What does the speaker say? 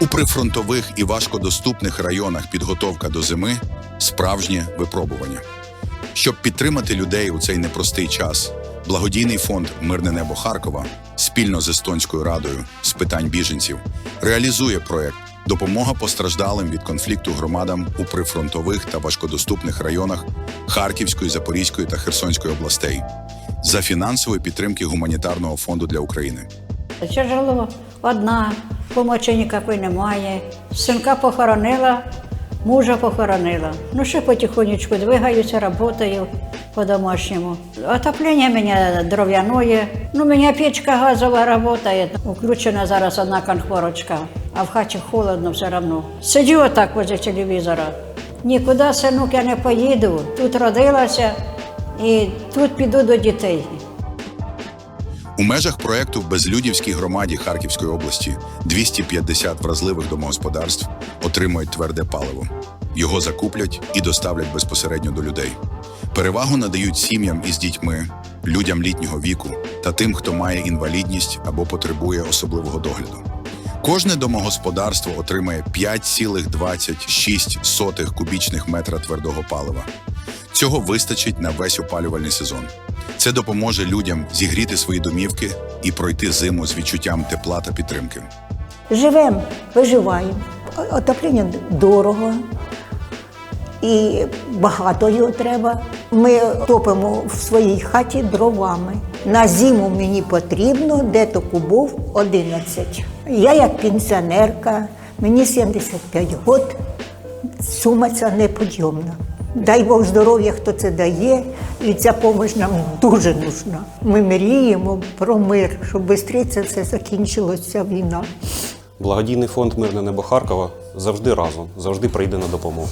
У прифронтових і важкодоступних районах підготовка до зими справжнє випробування. Щоб підтримати людей у цей непростий час, благодійний фонд Мирне небо Харкова спільно з Естонською радою з питань біженців реалізує проект Допомога постраждалим від конфлікту громадам у прифронтових та важкодоступних районах Харківської, Запорізької та Херсонської областей за фінансової підтримки гуманітарного фонду для України. Тяжело одна, помочі ніякої немає. Синка похоронила, мужа похоронила. Ну ще потихонечку двигаюся, працюю по-домашньому. Отоплення у мене дров'яное. Ну, у мене печка газова працює. Включена зараз одна конхворочка, а в хаті холодно все одно. Сиджу отак возле телевізора. Нікуди, синок, я не поїду. Тут родилася і тут піду до дітей. У межах проекту в Безлюдівській громаді Харківської області 250 вразливих домогосподарств отримують тверде паливо. Його закуплять і доставлять безпосередньо до людей. Перевагу надають сім'ям із дітьми, людям літнього віку та тим, хто має інвалідність або потребує особливого догляду. Кожне домогосподарство отримає 5,26 кубічних метра твердого палива. Цього вистачить на весь опалювальний сезон. Це допоможе людям зігріти свої домівки і пройти зиму з відчуттям тепла та підтримки. Живемо, виживаємо. Отоплення дорого і багато його треба. Ми топимо в своїй хаті дровами. На зиму мені потрібно де-то кубов 11. Я як пенсіонерка, мені 75 років, сума ця неподйомна. Дай Бог здоров'я, хто це дає, і ця допомога нам дуже нужна. Ми мріємо про мир, щоб швидше це все закінчилося війна. Благодійний фонд Мирне небо Харкова завжди разом, завжди прийде на допомогу.